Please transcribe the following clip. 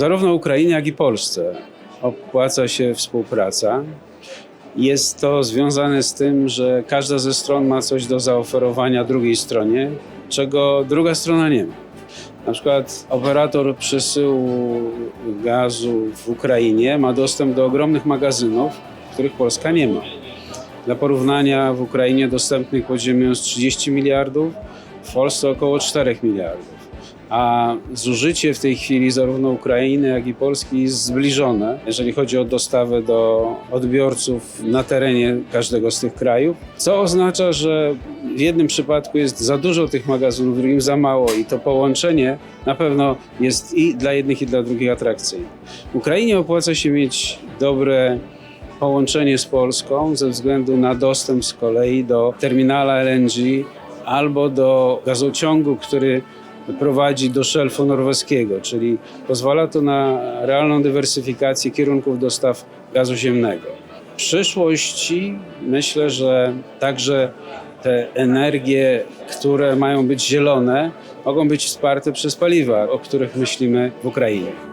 Zarówno Ukrainie, jak i Polsce opłaca się współpraca. Jest to związane z tym, że każda ze stron ma coś do zaoferowania drugiej stronie, czego druga strona nie ma. Na przykład operator przesyłu gazu w Ukrainie ma dostęp do ogromnych magazynów, których Polska nie ma. Dla porównania w Ukrainie dostępnych podziemiem jest 30 miliardów, w Polsce około 4 miliardów. A zużycie w tej chwili zarówno Ukrainy, jak i Polski jest zbliżone, jeżeli chodzi o dostawę do odbiorców na terenie każdego z tych krajów, co oznacza, że w jednym przypadku jest za dużo tych magazynów, w drugim za mało i to połączenie na pewno jest i dla jednych, i dla drugich atrakcyjne. Ukrainie opłaca się mieć dobre połączenie z Polską ze względu na dostęp z kolei do terminala LNG albo do gazociągu, który prowadzi do szelfu norweskiego, czyli pozwala to na realną dywersyfikację kierunków dostaw gazu ziemnego. W przyszłości myślę, że także te energie, które mają być zielone, mogą być wsparte przez paliwa, o których myślimy w Ukrainie.